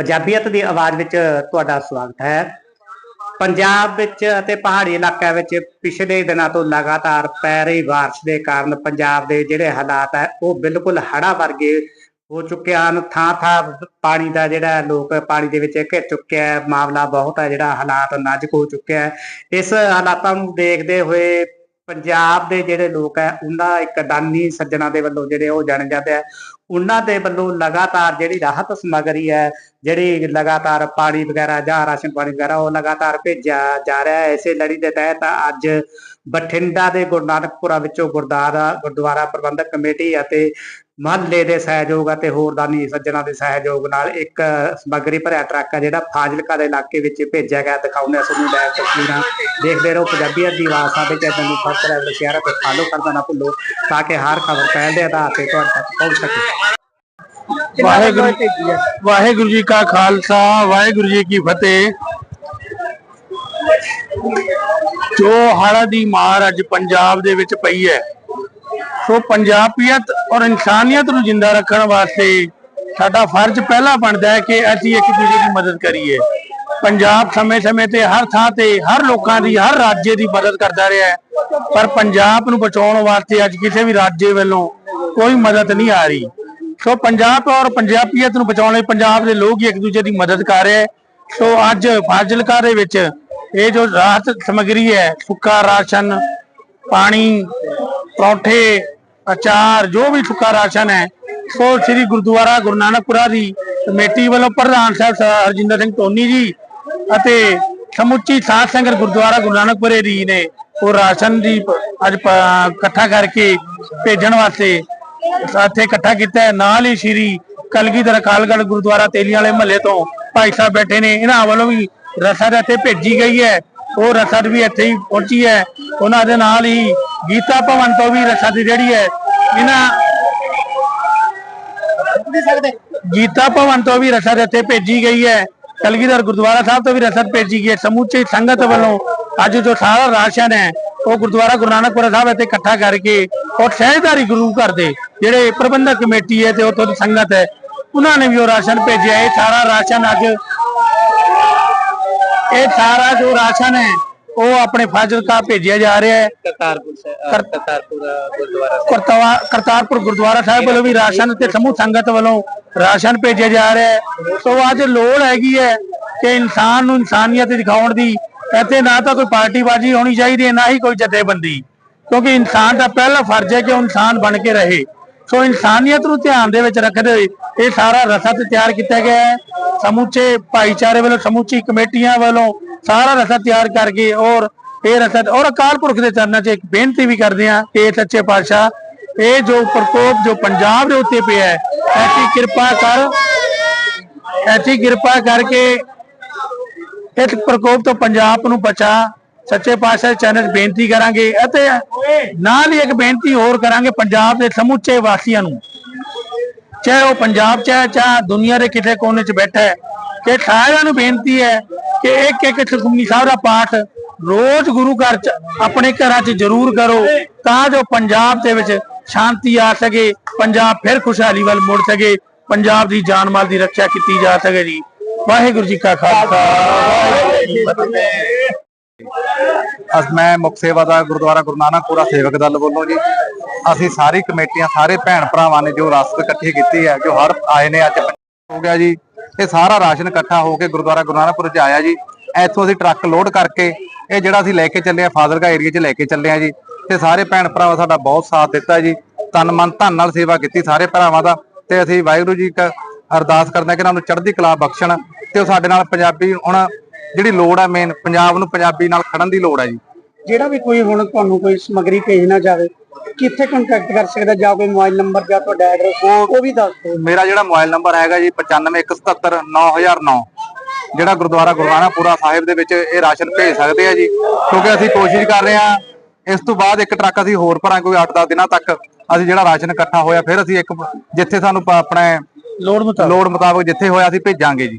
ਪੰਜਾਬੀਅਤ ਦੀ ਆਵਾਜ਼ ਵਿੱਚ ਤੁਹਾਡਾ ਸਵਾਗਤ ਹੈ। ਪੰਜਾਬ ਵਿੱਚ ਅਤੇ ਪਹਾੜੀ ਇਲਾਕਿਆਂ ਵਿੱਚ ਪਿਛਲੇ ਦਿਨਾਂ ਤੋਂ ਲਗਾਤਾਰ ਪੈ ਰਹੀ ਬਾਰਿਸ਼ ਦੇ ਕਾਰਨ ਪੰਜਾਬ ਦੇ ਜਿਹੜੇ ਹਾਲਾਤ ਹੈ, ਉਹ ਬਿਲਕੁਲ ਹੜ੍ਹਾਂ ਵਰਗੇ ਹੋ ਚੁੱਕੇ ਹਨ। ਥਾਂ ਥਾਂ ਪਾਣੀ ਦਾ ਜਿਹੜਾ ਲੋਕ ਪਾਣੀ ਦੇ ਵਿੱਚ ਘਿਰ ਚੁੱਕਿਆ ਹੈ, ਮਾਮਲਾ ਬਹੁਤ ਹੈ, ਜਿਹੜਾ ਹਾਲਾਤ ਨਾਜ਼ੁਕ ਹੋ ਚੁੱਕਿਆ ਹੈ। ਇਸ ਹਾਲਾਤਾਂ ਨੂੰ ਦੇਖਦੇ ਹੋਏ ਪੰਜਾਬ ਦੇ ਜਿਹੜੇ ਲੋਕ ਹੈ, ਉਹਨਾਂ ਇੱਕ ਦਾਨੀ ਸੱਜਣਾ ਦੇ ਵੱਲੋਂ ਜਿਹੜੇ ਉਹ ਜਾਣੇ ਜਾਂਦੇ ਆ ਉਹਨਾਂ ਦੇ ਵੱਲੋਂ ਲਗਾਤਾਰ ਜਿਹੜੀ ਰਾਹਤ ਸਮੱਗਰੀ ਹੈ, ਜਿਹੜੀ ਲਗਾਤਾਰ ਪਾਣੀ ਵਗੈਰਾ ਜਾਂ ਰਾਸ਼ਨ ਪਾਣੀ ਵਗੈਰਾ ਉਹ ਲਗਾਤਾਰ ਭੇਜਿਆ ਜਾ ਰਿਹਾ ਹੈ। ਇਸੇ ਲੜੀ ਦੇ ਤਹਿਤ ਅੱਜ ਬਠਿੰਡਾ ਦੇ ਗੁਰੂ ਨਾਨਕਪੁਰਾ ਵਿੱਚੋਂ ਗੁਰਦਾਰਾ ਗੁਰਦੁਆਰਾ ਪ੍ਰਬੰਧਕ ਕਮੇਟੀ ਅਤੇ ਮਹੱਲੇ ਦੇ ਸਹਿਯੋਗ ਅਤੇ ਹੋਰ ਦਾਨੀ ਸੱਜਣਾ ਦੇ ਸਹਿਯੋਗ ਨਾਲ ਇੱਕ ਸਮੱਗਰੀ ਭਰਿਆ ਟਰੱਕ ਹੈ, ਜਿਹੜਾ ਫਾਜ਼ਿਲਕਾ ਦੇ ਇਲਾਕੇ ਵਿੱਚ ਭੇਜਿਆ ਗਿਆ ਦਿਖਾਉਂਦੇ ਹਾਂ। ਤੁਹਾਨੂੰ ਲਾਈਵ ਤਸਵੀਰਾਂ ਦੇਖਦੇ ਰਹੋ। ਪੰਜਾਬੀਅਤ ਦੀ ਆਵਾਜ਼ ਸਾਡੇ ਚੈਨਲ ਨੂੰ ਸਬਸਕ੍ਰਾਈਬ ਤੇ ਸ਼ੇਅਰ ਅਤੇ ਫਾਲੋ ਕਰਨਾ ਨਾ ਭੁੱਲੋ, ਤਾਂ ਕਿ ਹਰ ਖਬਰ ਪਹਿਲ ਦੇ ਆਧਾਰ ਤੇ ਤੁਹਾਡੇ ਤੱਕ ਪਹੁੰਚ ਸਕੇ। ਵਾਹਿਗੁਰੂ ਵਾਹਿਗੁਰੂ ਜੀ ਕਾ ਖਾਲਸਾ ਵਾਹਿਗੁਰੂ ਜੀ ਕੀ ਫਤਿਹ। ਜੋ ਹੜ੍ਹਾਂ ਦੀ ਮਾਰ ਅੱਜ ਪੰਜਾਬ ਦੇ ਵਿੱਚ ਪਈ ਹੈ ਸੋ ਪੰਜਾਬੀਅਤ ਔਰ ਇਨਸਾਨੀਅਤ ਨੂੰ ਜਿੰਦਾ ਰੱਖਣ ਵਾਸਤੇ ਸਾਡਾ ਫਰਜ਼ ਪਹਿਲਾ ਬਣਦਾ ਹੈ ਕਿ ਅਸੀਂ ਇੱਕ ਦੂਜੇ ਦੀ ਮਦਦ ਕਰੀਏ। ਪੰਜਾਬ ਸਮੇਂ-ਸਮੇਂ ਤੇ ਹਰ ਥਾਂ ਤੇ ਹਰ ਲੋਕਾਂ ਦੀ ਹਰ ਰਾਜੇ ਦੀ ਮਦਦ ਕਰਦਾ ਰਿਹਾ ਹੈ। ਪਰ ਪੰਜਾਬ ਨੂੰ ਬਚਾਉਣ ਵਾਸਤੇ ਅੱਜ ਕਿਸੇ ਵੀ ਰਾਜੇ ਵੱਲੋਂ ਕੋਈ ਮਦਦ ਨਹੀਂ ਆ ਰਹੀ। ਸੋ ਪੰਜਾਬ ਔਰ ਪੰਜਾਬੀਅਤ ਨੂੰ ਬਚਾਉਣ ਲਈ ਪੰਜਾਬ ਦੇ ਲੋਕ ਹੀ ਇੱਕ ਦੂਜੇ ਦੀ ਮਦਦ ਕਰ ਰਹੇ ਸੋ ਅੱਜ ਫਾਜ਼ਿਲਕਾ ਦੇ ਵਿੱਚ ਇਹ ਜੋ ਰਾਹਤ ਸਮਗਰੀ ਹੈ, ਸੁੱਕਾ ਰਾਸ਼ਨ, ਪਾਣੀ, ਪਰੌਂਠੇ, ਅਚਾਰ, ਜੋ ਵੀ ਸੁੱਕਾ ਰਾਸ਼ਨ ਹੈ, ਸੋ ਸ੍ਰੀ ਗੁਰਦੁਆਰਾ ਗੁਰੂ ਨਾਨਕਪੁਰਾ ਦੀ ਕਮੇਟੀ ਵੱਲੋਂ ਪ੍ਰਧਾਨ ਸਾਹਿਬ ਹਰਜਿੰਦਰ ਸਿੰਘ ਟੋਨੀ ਜੀ ਅਤੇ ਸਮੁੱਚੀ ਸਾਧ ਸੰਗਤ ਗੁਰਦੁਆਰਾ ਗੁਰੂ ਨਾਨਕਪੁਰੇ ਦੀ ਨੇ ਉਹ ਰਾਸ਼ਨ ਦੀ ਅੱਜ ਇਕੱਠਾ ਕਰਕੇ ਭੇਜਣ ਵਾਸਤੇ ਇੱਥੇ ਇਕੱਠਾ ਕੀਤਾ ਹੈ। ਨਾਲ ਹੀ ਸ੍ਰੀ ਕਲਗੀਧਰ ਅਕਾਲਗੜ੍ਹ ਗੁਰਦੁਆਰਾ ਤੇਲੀ ਵਾਲੇ ਮਹੱਲੇ ਤੋਂ ਭਾਈ ਸਾਹਿਬ ਬੈਠੇ ਨੇ। ਇਹਨਾਂ ਵੱਲੋਂ ਵੀ ਰਸਦ ਇੱਥੇ ਭੇਜੀ ਗਈ ਹੈ। ਉਹ ਰਸਦ ਵੀ ਇੱਥੇ ਹੀ ਪਹੁੰਚੀ ਹੈ। ਉਹਨਾਂ ਦੇ ਨਾਲ ਹੀ ਗੀਤਾ ਭਵਨ ਤੋਂ ਵੀ ਰਸਦ ਜਿਹੜੀ ਹੈ, ਇਹਨਾਂ ਗੀਤਾ ਭਵਨ ਤੋਂ ਵੀ ਰਸਦ ਇੱਥੇ ਭੇਜੀ ਗਈ ਹੈ। ਕਲਗੀਧਰ ਗੁਰਦੁਆਰਾ ਸਾਹਿਬ ਤੋਂ ਵੀ ਰਸਦ ਭੇਜੀ ਗਈ ਹੈ। ਸਮੁੱਚੀ ਸੰਗਤ ਵੱਲੋਂ ਅੱਜ ਜੋ ਸਾਰਾ ਰਾਸ਼ਨ ਹੈ, ਉਹ ਗੁਰਦੁਆਰਾ ਗੁਰੂ ਨਾਨਕਪੁਰਾ ਸਾਹਿਬ ਇੱਥੇ ਇਕੱਠਾ ਕਰਕੇ ਔਰ ਸਹਿਜਦਾਰੀ ਗੁਰੂ ਘਰ ਦੇ ਜਿਹੜੇ ਪ੍ਰਬੰਧਕ ਕਮੇਟੀ ਹੈ ਤੇ ਉੱਥੋਂ ਦੀ ਸੰਗਤ ਹੈ ਉਹਨਾਂ ਨੇ ਵੀ ਉਹ ਰਾਸ਼ਨ ਭੇਜਿਆ। ਇਹ ਸਾਰਾ ਰਾਸ਼ਨ ਅੱਜ ਇਹ ਸਾਰਾ ਜੋ ਰਾਸ਼ਨ ਹੈ ਉਹ ਆਪਣੇ ਫਾਜ਼ਿਲਕਾ ਭੇਜਿਆ ਜਾ ਰਿਹਾ ਹੈ। ਕਰਤਾਰਪੁਰ ਕਰਤਾਰਪੁਰ ਗੁਰਦੁਆਰਾ ਕਰਤਾਵਾ ਕਰਤਾਰਪੁਰ ਗੁਰਦੁਆਰਾ ਸਾਹਿਬ ਵੱਲੋਂ ਵੀ ਰਾਸ਼ਨ ਤੇ ਸਮੂਹ ਸੰਗਤ ਵੱਲੋਂ ਰਾਸ਼ਨ ਭੇਜਿਆ ਜਾ ਰਿਹਾ ਹੈ। ਸੋ ਅੱਜ ਲੋੜ ਹੈਗੀ ਹੈ ਕਿ ਇਨਸਾਨ ਨੂੰ ਇਨਸਾਨੀਅਤ ਦਿਖਾਉਣ ਦੀ। ਇੱਥੇ ਨਾ ਤਾਂ ਕੋਈ ਪਾਰਟੀਬਾਜ਼ੀ ਹੋਣੀ ਚਾਹੀਦੀ ਹੈ ਨਾ ਹੀ ਕੋਈ ਜਥੇਬੰਦੀ। ਕਿਉਂਕਿ ਇਨਸਾਨ ਦਾ ਪਹਿਲਾ ਫਰਜ਼ ਹੈ ਕਿ ਉਹ ਇਨਸਾਨ ਬਣ ਕੇ ਰਹੇ। ਸੋ ਇਨਸਾਨੀਅਤ ਨੂੰ ਧਿਆਨ ਦੇ ਵਿੱਚ ਰੱਖਦੇ ਹੋਏ ਇਹ ਸਾਰਾ ਰਸਦ ਤਿਆਰ ਕੀਤਾ ਗਿਆ ਹੈ। ਸਮੁੱਚੇ ਭਾਈਚਾਰੇ ਵੱਲੋਂ, ਸਮੁੱਚੀ ਕਮੇਟੀਆਂ ਵੱਲੋਂ ਸਾਰਾ ਰਸਦ ਤਿਆਰ ਕਰਕੇ ਔਰ ਇਹ ਰਸਦ ਔਰ ਅਕਾਲ ਪੁਰਖ ਦੇ ਚਰਨਾਂ 'ਚ ਇੱਕ ਬੇਨਤੀ ਵੀ ਕਰਦੇ ਹਾਂ ਕਿ ਇਹ ਸੱਚੇ ਪਾਤਸ਼ਾਹ, ਇਹ ਜੋ ਪ੍ਰਕੋਪ, ਜੋ ਪੰਜਾਬ ਦੇ ਉੱਤੇ ਪਿਆ ਹੈ, ਐਸੀ ਕਿਰਪਾ ਕਰ, ਐਸੀ ਕਿਰਪਾ ਕਰਕੇ ਇਸ ਪ੍ਰਕੋਪ ਤੋਂ ਪੰਜਾਬ ਨੂੰ ਬਚਾ ਸੱਚੇ ਪਾਤਸ਼ਾਹ ਚੈਨਲ ਬੇਨਤੀ ਕਰਾਂਗੇ ਅਤੇ ਨਾਲ ਹੀ ਇੱਕ ਬੇਨਤੀ ਹੋਰ ਕਰਾਂਗੇ ਪੰਜਾਬ ਦੇ ਸਮੁੱਚੇ ਵਾਸੀਆਂ ਨੂੰ। ਚਾਹੇ ਉਹ ਪੰਜਾਬ 'ਚ ਹੈ, ਚਾਹੇ ਦੁਨੀਆ ਦੇ ਕਿਸੇ ਕੋਨੇ 'ਚ ਬੈਠਾ ਹੈ, ਕਿ ਸਾਰਿਆਂ ਨੂੰ ਬੇਨਤੀ ਹੈ ਕਿ ਇੱਕ ਇੱਕ ਸੁਖਮਨੀ ਸਾਹਿਬ ਦਾ ਪਾਠ ਰੋਜ਼ ਗੁਰੂ ਘਰ 'ਚ ਆਪਣੇ ਘਰਾਂ 'ਚ ਜ਼ਰੂਰ ਕਰੋ ਤਾਂ ਜੋ ਪੰਜਾਬ ਦੇ ਵਿੱਚ ਸ਼ਾਂਤੀ ਆ ਸਕੇ, ਪੰਜਾਬ ਫਿਰ ਖੁਸ਼ਹਾਲੀ ਵੱਲ ਮੁੜ ਸਕੇ, ਪੰਜਾਬ ਦੀ ਜਾਨ ਮਾਲ ਦੀ ਰੱਖਿਆ ਕੀਤੀ ਜਾ ਸਕੇ ਜੀ। ਵਾਹਿਗੁਰੂ ਜੀ ਕਾ ਖਾਲਸਾ। ਮੈਂ ਮੁੱਖ ਸੇਵਾ ਦਾ ਗੁਰਦੁਆਰਾ ਗੁਰੂ ਨਾਨਕਪੁਰਾ ਸੇਵਕ ਦਲ ਵੱਲੋਂ ਜੀ। ਅਸੀਂ ਸਾਰੀ ਕਮੇਟੀਆਂ, ਸਾਰੇ ਭੈਣ ਭਰਾਵਾਂ ਨੇ ਜੋ ਰਸਦ ਇਕੱਠੀ ਕੀਤੀ ਹੈ, ਜੋ ਹਰ ਆਏ ਨੇ ਅੱਜ ਹੋ ਗਿਆ ਜੀ। ਇਹ ਸਾਰਾ ਰਾਸ਼ਨ ਇਕੱਠਾ ਹੋ ਕੇ ਗੁਰਦੁਆਰਾ ਗੁਰੂ ਨਾਨਕਪੁਰ ਚ ਆਇਆ ਜੀ। ਇੱਥੋਂ ਅਸੀਂ ਟਰੱਕ ਲੋਡ ਕਰਕੇ ਇਹ ਜਿਹੜਾ ਅਸੀਂ ਲੈ ਕੇ ਚੱਲੇ ਆ ਫਾਜ਼ਿਲਕਾ ਏਰੀਆ 'ਚ ਲੈ ਕੇ ਚੱਲੇ ਆ ਜੀ। ਤੇ ਸਾਰੇ ਭੈਣ ਭਰਾਵਾਂ ਸਾਡਾ ਬਹੁਤ ਸਾਥ ਦਿੱਤਾ ਜੀ। ਤਨ ਮਨ ਧਨ ਨਾਲ ਸੇਵਾ ਕੀਤੀ ਸਾਰੇ ਭਰਾਵਾਂ ਦਾ। ਤੇ ਅਸੀਂ ਵਾਹਿਗੁਰੂ ਜੀ ਕਾ ਅਰਦਾਸ ਕਰਦੇ ਹਾਂ ਕਿ ਇਹਨਾਂ ਨੂੰ ਚੜ੍ਹਦੀ ਕਲਾ ਬਖਸ਼ਣ ਤੇ ਉਹ ਸਾਡੇ ਨਾਲ ਪੰਜਾਬੀ ਹੁਣ ਜਿਹੜੀ ਲੋੜ ਹੈ ਮੇਨ ਪੰਜਾਬ ਨੂੰ ਪੰਜਾਬੀ ਨਾਲ ਖੜਨ ਦੀ ਲੋੜ ਹੈ ਜੀ। ਜਿਹੜਾ ਵੀ ਕੋਈ ਹੁਣ ਤੁਹਾਨੂੰ ਕੋਈ ਸਮਗਰੀ ਭੇਜਣਾ ਚਾਹਵੇ ਕਿੱਥੇ ਕੰਟੈਕਟ ਕਰ ਸਕਦਾ ਜਾਂ ਕੋਈ ਮੋਬਾਈਲ ਨੰਬਰ ਜਾਂ ਤੁਹਾਡਾ ਐਡਰੈਸ ਉਹ ਵੀ ਦੱਸ ਦਿਓ। ਮੇਰਾ ਜਿਹੜਾ ਮੋਬਾਈਲ ਨੰਬਰ ਹੈਗਾ ਜੀ 9517799009 ਜਿਹੜਾ ਗੁਰਦੁਆਰਾ ਗੁਰਵਾਨਾ ਪੂਰਾ ਸਾਹਿਬ ਦੇ ਵਿੱਚ ਇਹ ਰਾਸ਼ਨ ਭੇਜ ਸਕਦੇ ਆ ਜੀ। ਕਿਉਂਕਿ ਅਸੀਂ ਕੋਸ਼ਿਸ਼ ਕਰ ਰਹੇ ਹਾਂ ਇਸ ਤੋਂ ਬਾਅਦ ਇੱਕ ਟਰੱਕ ਅਸੀਂ ਹੋਰ ਭਰਾਂ ਕੋਈ 8-10 ਦਿਨਾਂ ਤੱਕ ਅਸੀਂ ਜਿਹੜਾ ਰਾਸ਼ਨ ਇਕੱਠਾ ਹੋਇਆ ਫਿਰ ਅਸੀਂ ਇੱਕ ਜਿੱਥੇ ਸਾਨੂੰ ਆਪਣੇ ਲੋੜ ਮੁਤਾਬਕ? ਲੋੜ ਮੁਤਾਬਕ ਜਿੱਥੇ ਹੋਇਆ ਅਸੀਂ ਭੇਜਾਂਗੇ ਜੀ।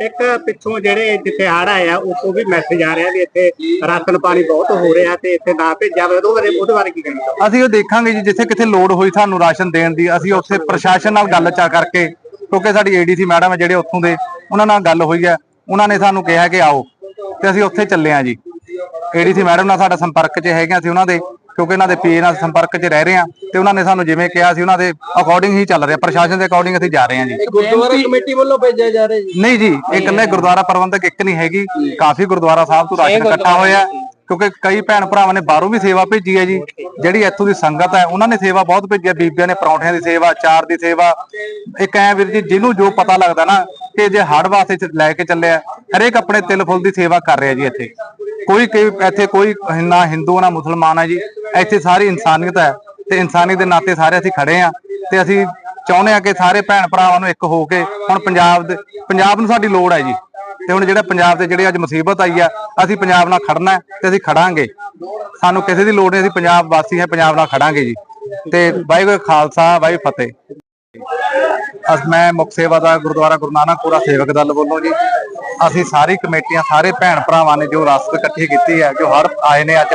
ਇੱਕ ਪਿੱਛੋਂ ਜਿਹੜੇ ਜਿੱਥੇ ਹੜ੍ਹ ਆਇਆ ਉੱਥੋਂ ਵੀ ਮੈਸੇਜ ਆ ਰਿਹਾ ਵੀ ਇੱਥੇ ਰਾਸ਼ਨ ਪਾਣੀ ਬਹੁਤ ਹੋ ਰਿਹਾ ਤੇ ਇੱਥੇ ਨਾ ਭੇਜਿਆ ਉਹਦੇ ਬਾਰੇ ਉਹਦੇ ਬਾਰੇ ਕੀ ਕਹਿਣਾ ਅਸੀਂ ਉਹ ਦੇਖਾਂਗੇ ਜੀ ਜਿੱਥੇ ਕਿੱਥੇ ਲੋੜ ਹੋਈ ਸਾਨੂੰ ਰਾਸ਼ਨ ਦੇਣ ਦੀ ਅਸੀਂ ਉੱਥੇ ਪ੍ਰਸ਼ਾਸਨ ਨਾਲ ਗੱਲ ਚਾ ਕਰਕੇ ਕਿਉਂਕਿ ਸਾਡੀ ਏਡੀਸੀ ਮੈਡਮ ਹੈ ਜਿਹੜੇ ਉੱਥੋਂ ਦੇ ਉਹਨਾਂ ਨਾਲ ਗੱਲ ਹੋਈ ਹੈ ਉਹਨਾਂ ਨੇ ਸਾਨੂੰ ਕਿਹਾ ਕਿ ਆਓ ਤੇ ਅਸੀਂ ਉੱਥੇ ਚੱਲੇ ਆ ਜੀ। ਏਡੀਸੀ ਮੈਡਮ ਨਾਲ ਸਾਡਾ ਸੰਪਰਕ 'ਚ ਹੈਗੇ ਅਸੀਂ ਉਹਨਾਂ ਦੇ ਕਿਉਂਕਿ ਇਹਨਾਂ ਦੇ ਪੀਏ ਨਾਲ ਸੰਪਰਕ 'ਚ ਰਹਿ ਰਹੇ ਆ ਤੇ ਉਹਨਾਂ ਨੇ ਸਾਨੂੰ ਜਿਵੇਂ ਕਿਹਾ ਸੀ ਉਹਨਾਂ ਦੇ ਅਕੋਰਡਿੰਗ ਹੀ ਚੱਲ ਰਿਹਾ ਪ੍ਰਸ਼ਾਸਨ ਦੇ ਅਕੋਰਡਿੰਗ ਅਸੀਂ ਜਾ ਰਹੇ ਹਾਂ ਜੀ। ਗੁਰਦੁਆਰਾ ਕਮੇਟੀ ਵੱਲੋਂ ਭੇਜਿਆ ਜਾ ਰਿਹਾ ਜੀ। ਨਹੀਂ ਜੀ ਇਹ ਇਕੱਲੇ ਗੁਰਦੁਆਰਾ ਪ੍ਰਬੰਧਕ ਇੱਕ ਨਹੀਂ ਹੈਗੀ। ਕਾਫੀ ਗੁਰਦੁਆਰਾ ਸਾਹਿਬ ਤੋਂ ਰਾਸ਼ਨ ਇਕੱਠਾ ਹੋਇਆ। ਕਿਉਂਕਿ ਕਈ ਭੈਣ ਭਰਾਵਾਂ ਨੇ ਬਾਹਰੋਂ ਵੀ ਸੇਵਾ ਭੇਜੀ ਹੈ ਜੀ। ਜਿਹੜੀ ਇੱਥੋਂ ਦੀ ਸੰਗਤ ਹੈ ਉਹਨਾਂ ਨੇ ਸੇਵਾ ਬਹੁਤ ਭੇਜੀ ਹੈ। ਬੀਬੀਆਂ ਨੇ ਪਰੌਂਠਿਆਂ ਦੀ ਸੇਵਾ ਚਾਰ ਦੀ ਸੇਵਾ। ਇੱਕ ਐ ਵੀਰ ਜੀ ਜਿਹਨੂੰ ਜੋ ਪਤਾ ਲੱਗਦਾ ਨਾ ਕਿ ਜੇ ਹੜ ਵਾਸਤੇ ਲੈ ਕੇ ਚੱਲਿਆ ਹਰੇਕ ਆਪਣੇ ਤਿਲ ਫੁੱਲ ਦੀ ਸੇਵਾ ਕਰ ਰਿਹਾ ਜੀ ਇੱਥੇ। ਕੋਈ ਕੋਈ ਇੱਥੇ ਕੋਈ ਨਾ ਹਿੰਦੂ, ਨਾ ਮੁਸਲਮਾਨ ਹੈ ਜੀ। ਇੱਥੇ ਸਾਰੀ ਇਨਸਾਨੀਅਤ ਹੈ ਤੇ ਇਨਸਾਨੀਅਤ ਦੇ ਨਾਤੇ ਸਾਰੇ ਅਸੀਂ ਖੜੇ ਆ ਤੇ ਅਸੀਂ ਚਾਹੁੰਦੇ ਆ ਕਿ ਸਾਰੇ ਭੈਣ ਭਰਾਵਾਂ ਨੂੰ ਇੱਕ ਹੋ ਕੇ ਹੁਣ ਪੰਜਾਬ ਦੇ ਪੰਜਾਬ ਨੂੰ ਸਾਡੀ ਲੋੜ ਹੈ ਜੀ। ਤੇ ਹੁਣ ਜਿਹੜਾ ਪੰਜਾਬ ਤੇ ਜਿਹੜੇ ਅੱਜ ਮੁਸੀਬਤ ਆਈ ਆ ਅਸੀਂ ਪੰਜਾਬ ਨਾਲ ਖੜਨਾ ਹੈ ਤੇ ਅਸੀਂ ਖੜਾਂਗੇ। ਸਾਨੂੰ ਕਿਸੇ ਦੀ ਲੋੜ ਨਹੀਂ, ਅਸੀਂ ਪੰਜਾਬ ਵਾਸੀ ਹਾਂ, ਪੰਜਾਬ ਨਾਲ ਖੜਾਂਗੇ ਜੀ। ਤੇ ਵਾਹਿਗੁਰੂ ਖਾਲਸਾ, ਵਾਹਿਗੁਰੂ ਫਤਿਹ। ਅਸ ਮੈਂ ਮੁਖ ਸੇਵਾ ਦਾ ਗੁਰਦੁਆਰਾ ਗੁਰੂ ਨਾਨਕਪੁਰਾ ਸੇਵਕ ਦਲ ਵੱਲੋਂ ਜੀ ਅਸੀਂ ਸਾਰੀ ਕਮੇਟੀਆਂ, ਸਾਰੇ ਭੈਣ ਭਰਾਵਾਂ ਨੇ ਜੋ ਰਸਤ ਇਕੱਠੀ ਕੀਤੀ ਹੈ, ਜੋ ਹਰ ਆਏ ਨੇ ਅੱਜ